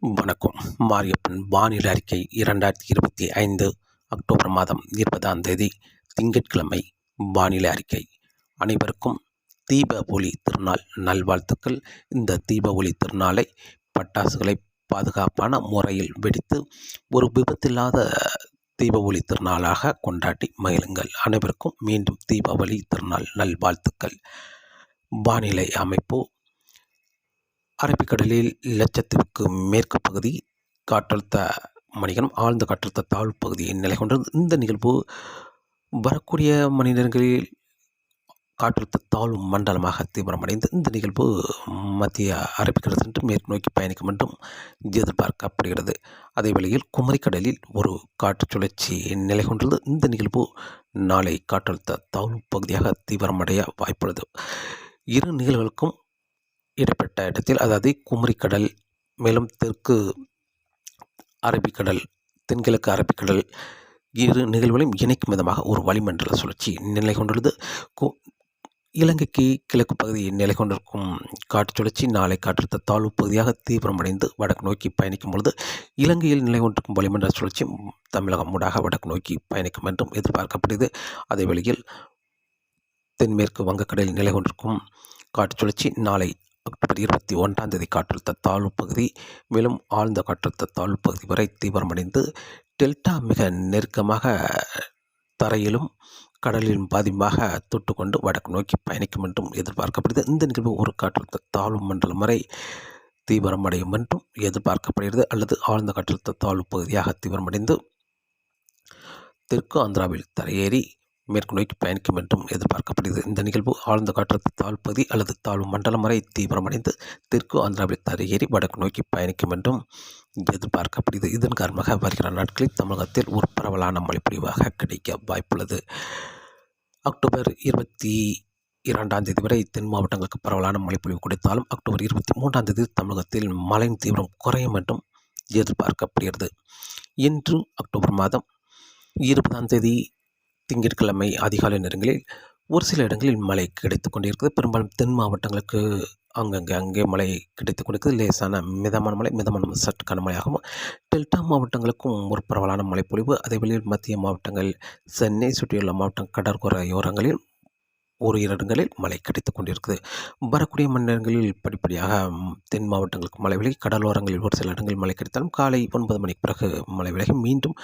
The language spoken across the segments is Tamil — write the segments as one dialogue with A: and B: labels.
A: வணக்கம். மாரியப்பன் வானிலை அறிக்கை இரண்டாயிரத்தி இருபத்தி ஐந்து அக்டோபர் மாதம் இருபதாம் தேதி திங்கட்கிழமை வானிலை அறிக்கை. அனைவருக்கும் தீப ஒளி திருநாள் நல்வாழ்த்துக்கள். இந்த தீப ஒளி திருநாளை பட்டாசுகளை பாதுகாப்பான முறையில் வெடித்து ஒரு விபத்தில்லாத தீபாவளி திருநாளாக கொண்டாடி மகிழுங்கள். அனைவருக்கும் மீண்டும் தீபாவளி திருநாள் நல்வாழ்த்துக்கள். வானிலை அமைப்பு அரபிக்கடலில் லட்சத்திற்கு மேற்கு பகுதி காற்றழுத்த மணிகனம் ஆழ்ந்த காற்றழுத்த தாழ்வு பகுதியை நிலை கொண்டது. இந்த நிகழ்வு வரக்கூடிய மணி நேரங்களில் காற்றழுத்த தாழ்வு மண்டலமாக தீவிரமடைந்து இந்த நிகழ்வு மத்திய அரபிக்கடல் சென்று மேற்கு நோக்கி பயணிக்கும் என்றும் எதிர்பார்க்கப்படுகிறது. அதே வேளையில் குமரிக்கடலில் ஒரு காற்று சுழற்சி நிலை கொண்டுள்ளது. இந்த நிகழ்வு நாளை காற்றழுத்த தாழ்வு பகுதியாக தீவிரமடைய வாய்ப்புள்ளது. இரு நிகழ்வுகளுக்கும் இடப்பட்ட இடத்தில் அதாவது குமரிக்கடல் மேலும் தெற்கு அரபிக்கடல் தென்கிழக்கு அரபிக்கடல் இரு நிகழ்வுகளையும் இணைக்கும் விதமாக ஒரு வளிமண்டல சுழற்சி நிலை கொண்டுள்ளது. கு இலங்கைக்கு கிழக்கு பகுதியில் நிலை கொண்டிருக்கும் காற்று சுழற்சி நாளை காற்றழுத்த தாழ்வு பகுதியாக தீவிரமடைந்து வடக்கு நோக்கி பயணிக்கும் பொழுது இலங்கையில் நிலை கொண்டிருக்கும் வளிமண்டல சுழற்சி தமிழகம் ஊடாக வடக்கு நோக்கி பயணிக்கும் என்றும் எதிர்பார்க்கப்படுகிறது. அதே வேளையில் தென்மேற்கு வங்கக்கடலில் நிலை கொண்டிருக்கும் காற்று சுழற்சி நாளை அக்டோபர் இருபத்தி ஒன்றாம் தேதி காற்றழுத்த தாழ்வு பகுதி மேலும் ஆழ்ந்த காற்றழுத்த தாழ்வு பகுதி வரை தீவிரமடைந்து டெல்டா மிக நெருக்கமாக தரையிலும் கடலிலும் பாதிமாக தொட்டுக்கொண்டு வடக்கு நோக்கி பயணிக்கும் என்றும் எதிர்பார்க்கப்படுகிறது. இந்த நிகழ்வு ஒரு காற்றழுத்த தாழ்வு மண்டலம் வரை தீவிரமடையும் என்றும் எதிர்பார்க்கப்படுகிறது. அல்லது ஆழ்ந்த காற்றழுத்த தாழ்வு பகுதியாக தீவிரமடைந்து தெற்கு ஆந்திராவில் தரையேறி மேற்கு நோக்கி பயணிக்கும் என்றும் எதிர்பார்க்கப்படுகிறது. இந்த நிகழ்வு ஆழ்ந்த காற்றழுத்த தாழ்ப்பகுதி அல்லது தாழ்வு மண்டலம் வரை தீவிரமடைந்து தெற்கு ஆந்திராவில் தரையேறி வடக்கு நோக்கி பயணிக்கும் என்றும் எதிர்பார்க்கப்படுகிறது. இதன் காரணமாக வருகிற நாட்களில் தமிழகத்தில் ஒரு பரவலான மழைப்பொழிவாக கிடைக்க வாய்ப்புள்ளது. அக்டோபர் இருபத்தி இரண்டாம் தேதி வரை தென் மாவட்டங்களுக்கு பரவலான மழைப்பொழிவு கொடுத்தாலும் அக்டோபர் இருபத்தி மூன்றாம் தேதி தமிழகத்தில் மழையின் தீவிரம் குறையும் என்றும் எதிர்பார்க்கப்படுகிறது. இன்று அக்டோபர் மாதம் இருபதாம் தேதி திங்கட்கிழமை அதிகாலை நேரங்களில் ஒரு சில இடங்களில் மழை கிடைத்து கொண்டிருக்கிறது. பெரும்பாலும் தென் மாவட்டங்களுக்கு அங்கங்கே அங்கே மழை கிடைத்து கொடுக்குது லேசான மிதமான மழை மிதமான சற்று கனமழையாகவும் டெல்டா மாவட்டங்களுக்கும் ஒரு பரவலான மழைப்பொழிவு அதே வழியில் மத்திய மாவட்டங்கள் சென்னை சுற்றியுள்ள மாவட்டம் கடற்கரையோரங்களில் ஒரு இடங்களில் மழை கிடைத்து கொண்டிருக்குது வரக்கூடிய மணி நேரங்களில் படிப்படியாக தென் மாவட்டங்களுக்கு மழை விலகி கடலோரங்களில் ஒரு சில இடங்களில் மழை கிடைத்தாலும் காலை ஒன்பது மணிக்கு பிறகு மழை விலகி மீண்டும்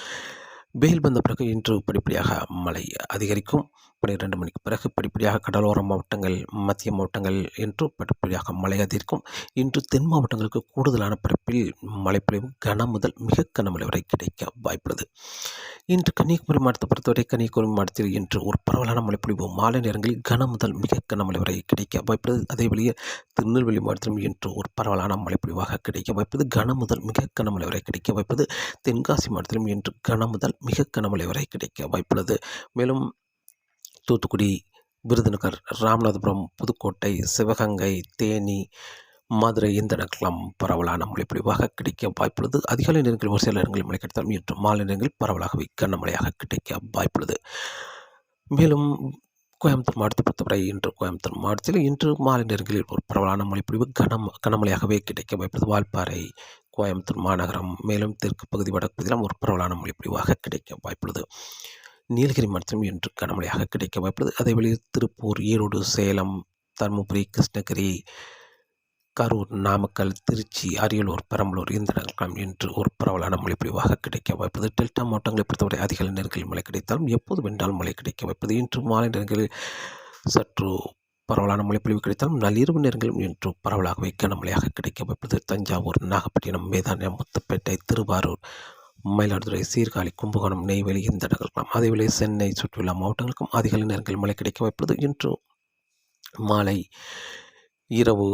A: வெயில் வந்த பிறகு இன்று படிப்படியாக மழை அதிகரிக்கும். பன்னிரெண்டு மணிக்கு பிறகு படிப்படியாக கடலோர மாவட்டங்கள் மத்திய மாவட்டங்கள் என்று படிப்படியாக மழை அதிகரிக்கும். இன்று தென் மாவட்டங்களுக்கு கூடுதலான பரப்பில் மழைப்பொழிவு கன முதல் மிக கனமழை வரை கிடைக்க வாய்ப்புள்ளது. இன்று கன்னியாகுமரி மாவட்டத்தை பொறுத்தவரை கன்னியாகுமரி மாவட்டத்தில் இன்று ஒரு பரவலான மழைப்பொழிவு மாலை நேரங்களில் கன முதல் மிக கனமழை வரை கிடைக்க வாய்ப்புள்ளது. அதே வழியே திருநெல்வேலி மாவட்டத்திலும் இன்று ஒரு பரவலான மழைப்பொழிவாக கிடைக்க வாய்ப்பது கன முதல் மிக கனமழை வரை கிடைக்க வாய்ப்பது தென்காசி மாவட்டத்திலும் இன்று கன முதல் மிக கனமழை வரை கிடைக்க வாய்ப்புள்ளது. மேலும் தூத்துக்குடி விருதுநகர் ராமநாதபுரம் புதுக்கோட்டை சிவகங்கை தேனி மதுரை இந்த இடங்களாம் பரவலான மழை பொழிவாக கிடைக்க வாய்ப்புள்ளது. அதிகாலை நேரங்களில் ஒரு சில இடங்களில் மழை கிடைத்தாலும் இன்று மாலை நேரங்களில் பரவலாகவே கனமழையாக கிடைக்க வாய்ப்புள்ளது. மேலும் கோயம்புத்தூர் மாவட்டத்தை பொறுத்தவரை இன்று கோயம்புத்தூர் மாவட்டத்தில் இன்று மாலை நேரங்களில் ஒரு பரவலான மழைப்பொழிவு கனம் கனமழையாகவே கிடைக்க வாய்ப்புள்ளது. வால்பாறை கோயம்புத்தூர் மாநகரம் மேலும் தெற்கு பகுதி வடக்கு பகுதியிலும் ஒரு பரவலான மழைப்பொழிவாக கிடைக்க வாய்ப்புள்ளது. நீலகிரி மாவட்டம் இன்று கனமழையாக கிடைக்க வாய்ப்புள்ளது அதே வழியில் திருப்பூர் ஈரோடு சேலம் தருமபுரி கிருஷ்ணகிரி கரூர் நாமக்கல் திருச்சி அரியலூர் பெரம்பலூர் இந்த இடங்களும் இன்று ஒரு பரவலான மழைப்பொழிவாக கிடைக்க வாய்ப்பது டெல்டா மாவட்டங்களை பொறுத்தவரை அதிக நேரங்களில் மழை கிடைத்தாலும் எப்போது வென்றாலும் மழை கிடைக்க வாய்ப்பது இன்று மாலை நேரங்களில் சற்று பரவலான மழைப்பொழிவு கிடைத்தாலும் நள்ளிரவு நேரங்களும் இன்று பரவலாகவே கனமழையாக கிடைக்க வாய்ப்பது தஞ்சாவூர் நாகப்பட்டினம் வேதாரண்யம் முத்துப்பேட்டை திருவாரூர் மயிலாடுதுறை சீர்காழி கும்பகோணம் நெய்வேலி இந்த இடங்களுக்கும் அதேவேளை சென்னை சுற்றியுள்ள மாவட்டங்களுக்கும் அதிகாலை நேரங்களில் மழை கிடைக்க வாய்ப்புள்ளது இன்று மாலை இரவு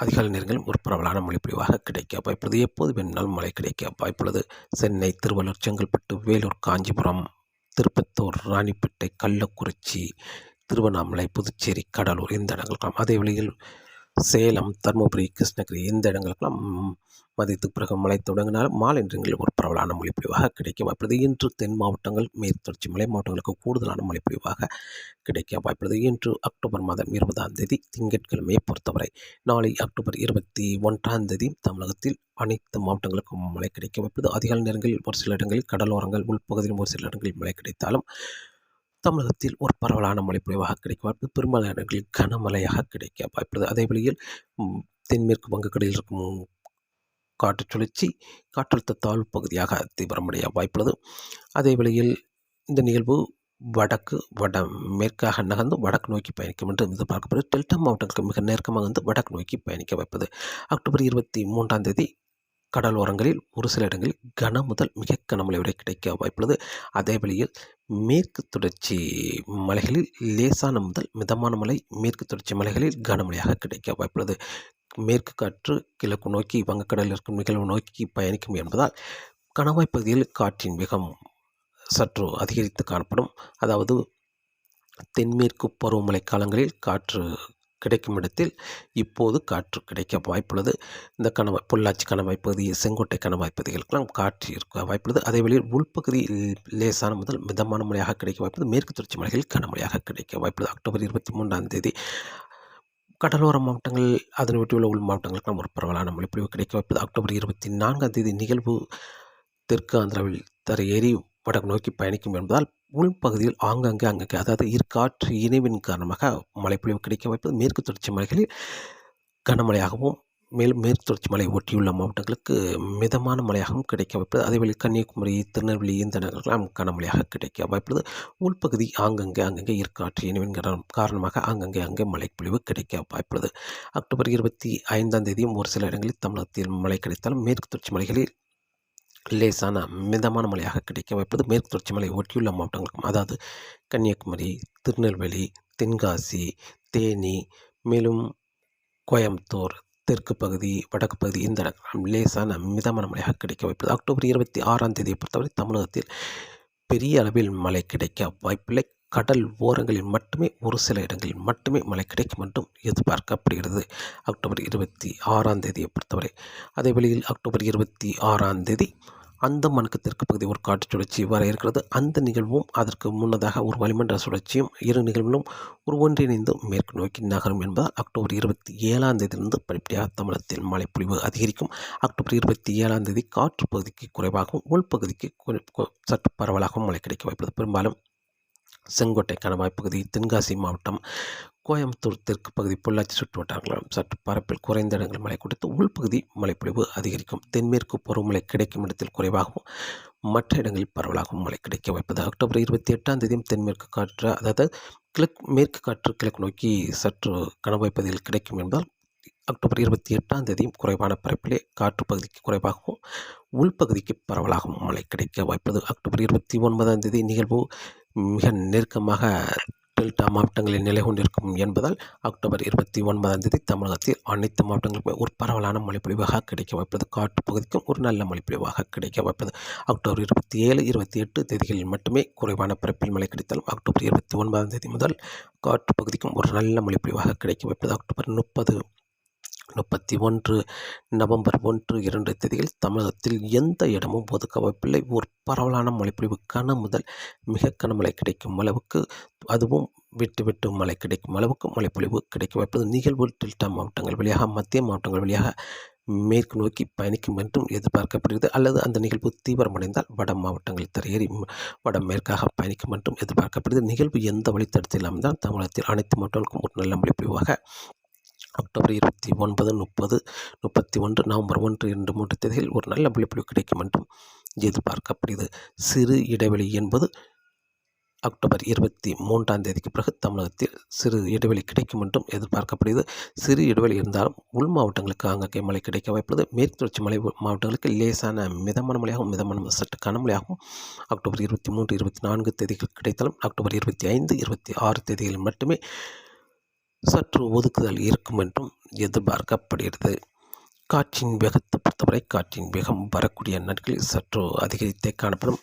A: அதிகாலை நேரங்களில் ஒரு பரவலான மழைப்பொழிவாக கிடைக்க வாய்ப்புள்ளது. எப்போது வேணாலும் மழை கிடைக்க வாய்ப்புள்ளது. சென்னை திருவள்ளூர் செங்கல்பட்டு வேலூர் காஞ்சிபுரம் திருப்பத்தூர் ராணிப்பேட்டை கள்ளக்குறிச்சி திருவண்ணாமலை புதுச்சேரி கடலூர் இந்த இடங்களுக்கெல்லாம் அதே வழியில் சேலம் தருமபுரி கிருஷ்ணகிரி இந்த இடங்களுக்கெல்லாம் மதியத்துக்கு பிறகு மழை தொடங்கினால் மாலை நேரங்களில் ஒரு பரவலான மழைப்பொழிவாக கிடைக்க வாய்ப்புள்ளது இன்று தென் மாவட்டங்கள் மேற்கு தொடர்ச்சி மலை மாவட்டங்களுக்கு கூடுதலான மழைப்பொழிவாக கிடைக்க வாய்ப்புள்ளது இன்று அக்டோபர் மாதம் இருபதாம் தேதி திங்கட்கிழமையை பொறுத்தவரை. நாளை அக்டோபர் இருபத்தி ஒன்றாம் தேதி தமிழகத்தில் அனைத்து மாவட்டங்களுக்கும் மழை கிடைக்க வாய்ப்புள்ளது அதிகாலை நேரங்களில் ஒரு சில இடங்களில் கடலோரங்கள் உள்பகுதியில் ஒரு சில இடங்களில் மழை கிடைத்தாலும் தமிழகத்தில் ஒரு பரவலான மழைப்பொழிவாக கிடைக்க வாய்ப்பு பெரும்பாலான இடங்களில் கனமழையாக கிடைக்க வாய்ப்புள்ளது அதே வழியில் தென்மேற்கு வங்கக்கடலில் இருக்கும் காற்று சுழற்சி காற்றழுத்த தாழ்வு பகுதியாக தீவிரமடைய வாய்ப்புள்ளது. அதே வேளையில் இந்த நிகழ்வு வடக்கு வட மேற்காக நகர்ந்து வடக்கு நோக்கி பயணிக்கும் என்று எதிர்பார்க்கப்படுது டெல்டா மாவட்டங்களுக்கு மிக நெருக்கமாக வந்து வடக்கு நோக்கி பயணிக்க வைப்பது அக்டோபர் இருபத்தி மூன்றாம் தேதி கடலோரங்களில் ஒரு சில இடங்களில் கன முதல் மிக கனமழை வரை கிடைக்க வாய்ப்புள்ளது. அதே வழியில் மேற்கு தொடர்ச்சி மலைகளில் லேசான முதல் மிதமான மலை மேற்கு தொடர்ச்சி மலைகளில் கனமழையாக கிடைக்க வாய்ப்புள்ளது. மேற்கு காற்று கிழக்கு நோக்கி வங்கக்கடலில் இருக்கும் நிகழ்வு நோக்கி பயணிக்கும் என்பதால் கணவாய் பகுதியில் காற்றின் வேகம் சற்று அதிகரித்து காணப்படும். அதாவது தென்மேற்கு பருவமழை காலங்களில் காற்று கிடைக்கும் இடத்தில் இப்போது காற்று கிடைக்க வாய்ப்புள்ளது. இந்த கணவாய் பொள்ளாச்சி கணவாய் பகுதி செங்கோட்டை கணவாய் பகுதிகளுக்கெல்லாம் காற்று இருக்க வாய்ப்புள்ளது. அதே வழியில் உள்பகுதி லேசான முதல் மிதமான மழையாக கிடைக்க வாய்ப்புள்ளது. மேற்கு தொடர்ச்சி மலைகளில் கனமழையாக கிடைக்க வாய்ப்புள்ளது. அக்டோபர் இருபத்தி மூன்றாம் தேதி கடலோர மாவட்டங்கள் அதனை ஒட்டியுள்ள உள் மாவட்டங்களுக்கெல்லாம் ஒரு பரவலான மழைப்பொழிவு கிடைக்க வாய்ப்பது அக்டோபர் இருபத்தி நான்காம் தேதி நிகழ்வு தெற்கு ஆந்திராவில் தரையேறி வடக்கு நோக்கி பயணிக்கும் என்பதால் உள்பகுதியில் ஆங்காங்கே அங்கங்கே அதாவது இருக்காற்று இணைவின் காரணமாக மழைப்பொழிவு கிடைக்க வாய்ப்பது மேற்கு தொடர்ச்சி மலைகளில் கனமழையாகவும் மேலும் மேற்கு தொடர்ச்சி மலை ஒட்டியுள்ள மாவட்டங்களுக்கு மிதமான மழையாகவும் கிடைக்க வாய்ப்பது அதேவேளை கன்னியாகுமரி திருநெல்வேலி இந்த நகர்களெல்லாம் கனமழையாக கிடைக்க வாய்ப்புள்ளது உள்பகுதி ஆங்கங்கே அங்கங்கே இருக்காற்று இணைவின் காரணம் காரணமாக ஆங்கங்கே அங்கே மழைப்பொழிவு கிடைக்க வாய்ப்புள்ளது. அக்டோபர் இருபத்தி ஐந்தாம் தேதியும் ஒரு சில இடங்களில் தமிழகத்தில் மழை கிடைத்தாலும் மேற்கு தொடர்ச்சி மலைகளில் லேசான மிதமான மழையாக கிடைக்க வாய்ப்பது மேற்கு தொடர்ச்சி மலை ஒட்டியுள்ள மாவட்டங்களுக்கும் அதாவது கன்னியாகுமரி திருநெல்வேலி தென்காசி தேனி மேலும் கோயம்புத்தூர் தெற்கு பகுதி வடக்கு பகுதி இந்த லேசான மிதமான மழையாக கிடைக்க வாய்ப்புள்ளது. அக்டோபர் இருபத்தி ஆறாம் தேதியை பொறுத்தவரை தமிழகத்தில் பெரிய அளவில் மழை கிடைக்க வாய்ப்பில்லை. கடல் ஓரங்களில் மட்டுமே ஒரு சில இடங்களில் மட்டுமே மழை கிடைக்கும் என்றும் எதிர்பார்க்கப்படுகிறது. அக்டோபர் இருபத்தி ஆறாம் தேதியை பொறுத்தவரை அதே வழியில் அக்டோபர் இருபத்தி ஆறாம் தேதி அந்தமானுக்கு தெற்கு பகுதி ஒரு காற்று சுழற்சி வர இருக்கிறது. அந்த நிகழ்வும் அதற்கு முன்னதாக ஒரு வளிமண்டல சுழற்சியும் இரு நிகழ்வுகளும் ஒரு ஒன்றிணைந்து மேற்கு நோக்கி நகரும் என்பதால் அக்டோபர் இருபத்தி ஏழாம் தேதியிலிருந்து படிப்படியாக தமிழகத்தில் மழைப்பொழிவு அதிகரிக்கும். அக்டோபர் இருபத்தி ஏழாம் தேதி காற்று பகுதிக்கு குறைவாகவும் உள்பகுதிக்கு சற்று பரவலாகவும் மழை கிடைக்க வாய்ப்புள்ளது. பெரும்பாலும் செங்கோட்டை கணவாய் பகுதி தென்காசி மாவட்டம் கோயம்புத்தூர் தெற்கு பகுதி பொள்ளாச்சி சுற்றுவட்டாரங்களும் சற்று பரப்பில் குறைந்த இடங்களில் மழை கொடுத்து உள்பகுதி மழைப்பொழிவு அதிகரிக்கும். தென்மேற்கு பருவமழை கிடைக்கும் இடத்தில் குறைவாகவும் மற்ற இடங்களில் பரவலாகவும் மழை கிடைக்க வாய்ப்பது. அக்டோபர் இருபத்தி எட்டாம் தேதியும் தென்மேற்கு காற்று அதாவது கிழக்கு மேற்கு காற்று கிழக்கு நோக்கி சற்று கணவாய் பகுதியில் கிடைக்கும் என்பதால் அக்டோபர் இருபத்தி எட்டாம் தேதியும் குறைவான பரப்பிலே காற்று பகுதிக்கு குறைவாகவும் உள்பகுதிக்கு பரவலாகவும் மழை கிடைக்க வாய்ப்பது. அக்டோபர் இருபத்தி ஒன்பதாம் தேதி நிகழ்வு மிக நெருக்கமாக டெல்டா மாவட்டங்களில் நிலை கொண்டிருக்கும் என்பதால் அக்டோபர் இருபத்தி ஒன்பதாம் தேதி தமிழகத்தில் அனைத்து மாவட்டங்களுக்குமே ஒரு பரவலான மழைப்பொழிவாக கிடைக்க வைப்பது காற்று பகுதிக்கும் ஒரு நல்ல மழைப்பொழிவாக கிடைக்க வைப்பது அக்டோபர் இருபத்தி ஏழு இருபத்தி எட்டு தேதிகளில் மட்டுமே குறைவான பரப்பில் மழை கிடைத்தாலும் அக்டோபர் இருபத்தி ஒன்பதாம் தேதி முதல் காற்று பகுதிக்கும் ஒரு நல்ல மழைப்பொழிவாக கிடைக்க வைப்பது அக்டோபர் முப்பது முப்பத்தி ஒன்று நவம்பர் ஒன்று இரண்டு தேதியில் தமிழகத்தில் எந்த இடமும் ஒதுக்க வாய்ப்பில்லை ஒரு பரவலான மழைப்பொழிவு கன முதல் மிக கனமழை கிடைக்கும் அளவுக்கு அதுவும் விட்டு விட்டு மழை கிடைக்கும் அளவுக்கு மழைப்பொழிவு கிடைக்க வாய்ப்பு நிகழ்வு டெல்டா மாவட்டங்கள் வழியாக மத்திய மாவட்டங்கள் வழியாக மேற்கு நோக்கி பயணிக்கும் என்றும் எதிர்பார்க்கப்படுகிறது. அல்லது அந்த நிகழ்வு தீவிரமடைந்தால் வட மாவட்டங்கள் தரையேறி வடமேற்காக வட மேற்காக பயணிக்கும் என்றும் எதிர்பார்க்கப்படுகிறது. நிகழ்வு எந்த வழித்தடத்தில் அமைந்தால் தமிழகத்தில் அனைத்து மாவட்டங்களுக்கும் ஒரு நல்ல மழைப்பொழிவாக அக்டோபர் இருபத்தி ஒன்பது முப்பது முப்பத்தி ஒன்று நவம்பர் ஒன்று இரண்டு மூன்று தேதியில் ஒரு நல்ல விழிப்புணர்வு கிடைக்கும் என்றும் எதிர்பார்க்கப்படுகிறது. சிறு இடைவெளி என்பது அக்டோபர் இருபத்தி மூன்றாம் தேதிக்கு பிறகு தமிழகத்தில் சிறு இடைவெளி கிடைக்கும் என்றும் எதிர்பார்க்கப்படுகிறது. சிறு இடைவெளி இருந்தாலும் உள் மாவட்டங்களுக்கு அங்கங்கே மழை கிடைக்க வாய்ப்புள்ளது. மேற்கு தொடர்ச்சி மலை மாவட்டங்களுக்கு லேசான மிதமான மழையாகவும் மிதமான சற்று கனமழையாகவும் அக்டோபர் இருபத்தி மூன்று இருபத்தி நான்கு தேதிகள் கிடைத்தாலும் அக்டோபர் இருபத்தி ஐந்து இருபத்தி ஆறு தேதிகளில் மட்டுமே சற்று ஒதுக்குதல் இருக்கும் என்றும் எதிர்பார்க்கப்படுகிறது. காற்றின் வேகத்தை பொறுத்தவரை காற்றின் வேகம் வரக்கூடிய நாட்களில் சற்று அதிகரித்தே காணப்படும்.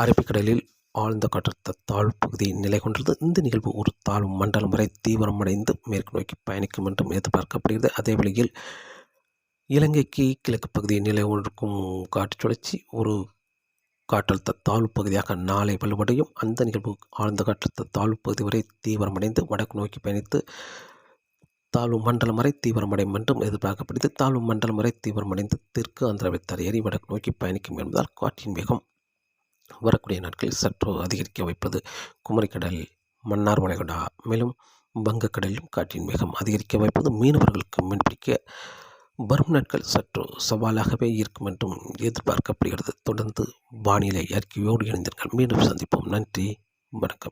A: அரபிக்கடலில் ஆழ்ந்த காற்றழுத்த தாழ்வு பகுதி நிலை கொண்டது இந்த நிகழ்வு ஒரு தாழ்வு மண்டலம் வரை தீவிரமடைந்து மேற்கு நோக்கி பயணிக்கும் என்றும் எதிர்பார்க்கப்படுகிறது. அதே வழியில் இலங்கைக்கு கிழக்கு பகுதியில் நிலை கொண்டிருக்கும் காற்று சுழற்சி ஒரு காற்றழுத்த தாழ்வு பகுதியாக நாளை வலுவடையும். அந்த நிகழ்வு ஆழ்ந்த காற்றழுத்த தாழ்வு பகுதி வரை தீவிரமடைந்து வடக்கு நோக்கி பயணித்து தாழ்வு மண்டலம் வரை தீவிரமடையும் என்றும் எதிர்பார்க்கப்படுது தாழ்வு மண்டலம் வரை தீவிரமடைந்து தெற்கு ஆந்திராவை தரையேறி வடக்கு நோக்கி பயணிக்கும் என்பதால் காற்றின் வேகம் வரக்கூடிய நாட்களில் சற்று அதிகரிக்க வைப்பது குமரிக்கடல் மன்னார் வளைகுடா மேலும் வங்கக்கடலிலும் காற்றின் வேகம் அதிகரிக்க வைப்பது மீனவர்களுக்கு மீன்பிடிக்க வரும் நாட்கள் சற்று சவாலாகவே இருக்கும் என்றும் எதிர்பார்க்கப்படுகிறது. தொடர்ந்து வானிலை அறிக்கையோடு இணைந்தீர்கள் மீண்டும் சந்திப்போம். நன்றி. வணக்கம்.